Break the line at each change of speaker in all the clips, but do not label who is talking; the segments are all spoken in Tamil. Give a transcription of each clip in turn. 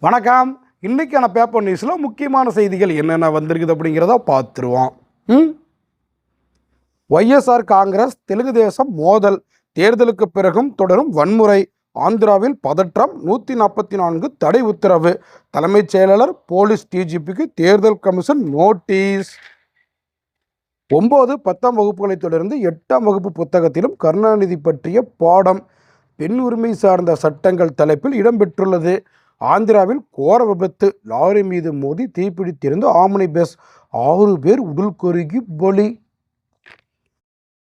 வணக்கம். இன்னைக்கான பேப்பர் நியூஸில் முக்கியமான செய்திகள் என்னென்ன வந்திருக்குது அப்படிங்கிறத பார்த்துருவோம். ம்? ஒய்எஸ்ஆர் காங்கிரஸ் தெலுங்கு தேசம் மோதல். தேர்தலுக்கு பிறகும் தொடரும் வன்முறை. ஆந்திராவில் பதற்றம். நூற்றி நாற்பத்தி நான்கு தடை உத்தரவு. தலைமைச் செயலாளர் போலீஸ் டிஜிபிக்கு தேர்தல் கமிஷன் நோட்டீஸ். ஒம்பது பத்தாம் வகுப்புகளைத் தொடர்ந்து எட்டாம் வகுப்பு புத்தகத்திலும் கருணாநிதி பற்றிய பாடம். பெண் உரிமை சார்ந்த சட்டங்கள் தலைப்பில் இடம்பெற்றுள்ளது ஆந்திராவில் கோர விபத்து லாரி மீது மோதி தீப்பிடித்திருந்த ஆமணி பஸ் ஆறு பேர் உடல் கருகி பலி.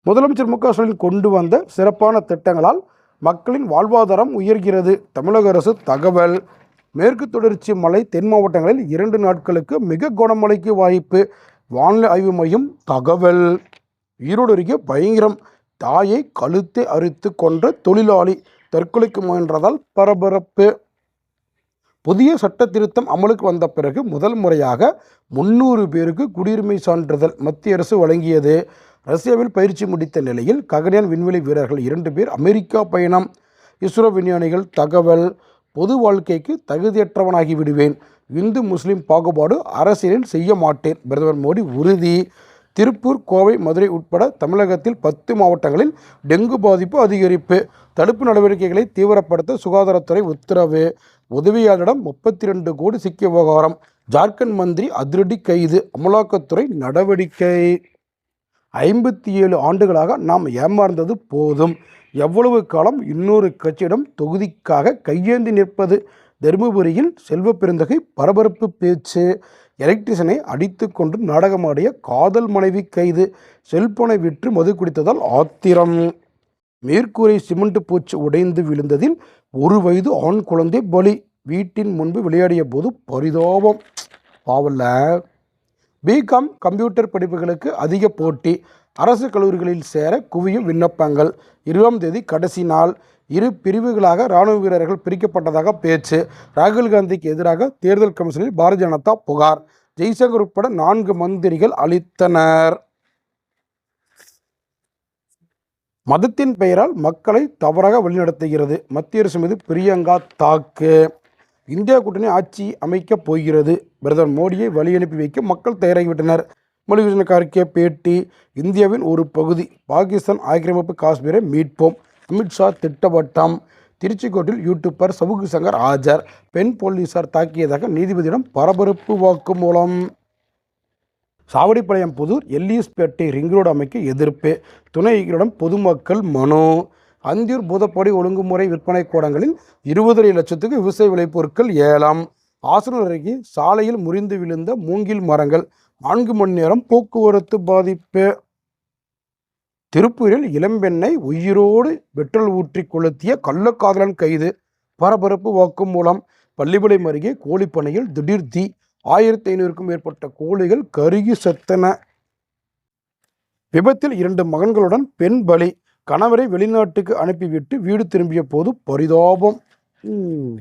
முதலமைச்சர் மு க ஸ்டாலின் கொண்டு வந்த சிறப்பான திட்டங்களால் மக்களின் வாழ்வாதாரம் உயர்கிறது. தமிழக அரசு தகவல். மேற்கு தொடர்ச்சி மலை தென் மாவட்டங்களில் இரண்டு நாட்களுக்கு மிக கனமழைக்கு வாய்ப்பு. வானிலை ஆய்வு மையம் தகவல். ஈரோடு அருகே பயங்கரம் தாயை கழுத்தை அறுத்து கொன்ற தொழிலாளி தற்கொலைக்கு முயன்றதால் பரபரப்பு. புதிய சட்ட திருத்தம் அமலுக்கு வந்த பிறகு முதல் முறையாக முன்னூறு பேருக்கு குடியுரிமை சான்றிதழ் மத்திய அரசு வழங்கியது. ரஷ்யாவில் பயிற்சி முடித்த நிலையில் ககனியான் விண்வெளி வீரர்கள் இரண்டு பேர் அமெரிக்கா பயணம். இஸ்ரோ விஞ்ஞானிகள் தகவல் பொது வாழ்க்கைக்கு தகுதியற்றவனாகி விடுவேன். இந்து முஸ்லீம் பாகுபாடு அரசியலில் செய்ய மாட்டேன். பிரதமர் மோடி உறுதி. திருப்பூர் கோவை மதுரை உட்பட தமிழகத்தில் பத்து மாவட்டங்களில் டெங்கு பாதிப்பு அதிகரிப்பு. தடுப்பு நடவடிக்கைகளை தீவிரப்படுத்த சுகாதாரத்துறை உத்தரவு. உதவியாளரிடம் முப்பத்தி ரெண்டு கோடி சிக்கிய விவகாரம். ஜார்க்கண்ட் மந்திரி அதிரடி கைது. அமலாக்கத்துறை நடவடிக்கை. ஐம்பத்தி ஏழு ஆண்டுகளாக நாம் ஏமாந்தது போதும். எவ்வளவு காலம் இன்னொரு கட்சியிடம் தொகுதிக்காக கையேந்தி நிற்பது? தருமபுரியில் செல்வ பெருந்தகை பரபரப்பு பேச்சு. எலக்ட்ரிஷனை அடித்து கொண்டு நாடகமாடிய காதல் மனைவி கைது. செல்போனை விற்று மது குடித்ததால் ஆத்திரம். மேற்கூரை சிமெண்ட் பூச்சி உடைந்து விழுந்ததில் ஒரு வயது ஆண் குழந்தை பலி. வீட்டின் முன்பு விளையாடிய போது பரிதாபம். பாவல்ல. பிகாம் கம்ப்யூட்டர் படிப்புகளுக்கு அதிக போட்டி. அரசு கல்லூரிகளில் சேர குவியும் விண்ணப்பங்கள். இருபதாம் தேதி கடைசி நாள். இரு பிரிவுகளாக இராணுவ வீரர்கள் பிரிக்கப்பட்டதாக பேச்சு. ராகுல் காந்திக்கு எதிராக தேர்தல் கமிஷனில் பாரதிய ஜனதா புகார். ஜெய்சங்கர் உட்பட நான்கு மந்திரிகள் அளித்தனர். மதத்தின் பெயரால் மக்களை தவறாக வழிநடத்துகிறது. மத்திய அரசு மீது பிரியங்கா தாக்கு. இந்தியா கூட்டணி ஆட்சி அமைக்கப் போகிறது. பிரதமர் மோடியை வழி அனுப்பி வைக்க மக்கள் தயாராகிவிட்டனர். மல்லிகார்ஜுன கார்கே பேட்டி இந்தியாவின் ஒரு பகுதி. பாகிஸ்தான் ஆக்கிரமிப்பு காஷ்மீரை மீட்போம். அமித்ஷா திட்டவட்டம். திருச்சிக்கோட்டில் யூடியூபர் சவுக்கு சங்கர் ஆஜர். பெண் போலீசார் தாக்கியதாக நீதிபதியிடம் பரபரப்பு வாக்குமூலம். சாவடிப்பாளையம் புதூர் எல்லியஸ்பேட்டை ரிங் ரோடு அமைக்க எதிர்ப்பு. துணை பொதுமக்கள் மனு. அந்தியூர் பூதப்பொடி ஒழுங்குமுறை விற்பனை கூடங்களில் இருபதரை லட்சத்துக்கு விவசாய விளைபொருட்கள் ஏலம். ஆசனூர் அருகே சாலையில் முறிந்து விழுந்த மூங்கில் மரங்கள். நான்கு மணி நேரம் போக்குவரத்து பாதிப்பு. திருப்பூரில் இளம்பெண்ணை உயிரோடு பெட்ரோல் ஊற்றி கொளுத்திய கள்ளக்காதலன் கைது. பரபரப்பு வாக்குமூலம் பள்ளிப்பாளையம் அருகே கோழிப்பனையில் திடீர் தீ. ஆயிரத்தி ஐநூறுக்கும் மேற்பட்ட கோழிகள் கருகி செத்தன. விபத்தில் இரண்டு மகன்களுடன் பெண் பலி. கணவரை வெளிநாட்டுக்கு அனுப்பிவிட்டு வீடு திரும்பிய போது பரிதாபம். ம்.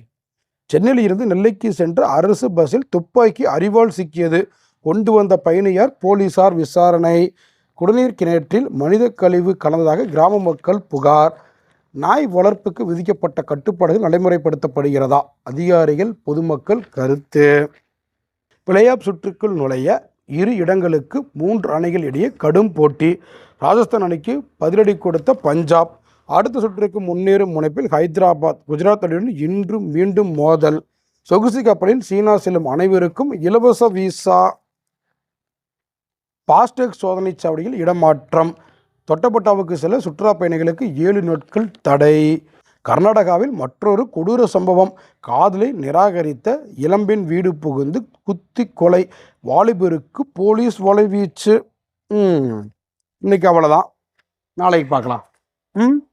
சென்னையில் இருந்து நெல்லைக்கு சென்ற அரசு பஸ்ஸில் துப்பாக்கி அரிவாள் சிக்கியது. கொண்டு வந்த பயணியார் போலீசார் விசாரணை. குடிநீர் கிணற்றில் மனித கழிவு கலந்ததாக கிராம மக்கள் புகார். நாய் வளர்ப்புக்கு விதிக்கப்பட்ட கட்டுப்பாடுகள் நடைமுறைப்படுத்தப்படுகிறதா? அதிகாரிகள் பொதுமக்கள் கருத்து. பிளேஆப் சுற்றுக்குள் நுழைய இரு இடங்களுக்கு மூன்று அணிகள் இடையே கடும் போட்டி. ராஜஸ்தான் அணிக்கு பதிலடி கொடுத்த பஞ்சாப். அடுத்த சுற்றுக்கு முன்னேறும் முனைப்பில் ஹைதராபாத். குஜராத் அணியுடன் இன்றும் மீண்டும் மோதல். சொகுசு கப்பலில் சீனா செல்லும் அனைவருக்கும் இலவச விசா. பாஸ்டேக் சோதனை சாவடியில் இடமாற்றம். தொட்டபட்டாவுக்கு செல்ல சுற்றுலா பயணிகளுக்கு ஏழு நாட்கள் தடை. கர்நாடகாவில் மற்றொரு கொடூர சம்பவம். காதலை நிராகரித்த இளம்பெண் வீடு புகுந்து குத்தி கொலை. வாலிபருக்கு போலீஸ் வலைவீச்சு. இன்னைக்கு அவ்வளோதான் நாளைக்கு பார்க்கலாம். ம்.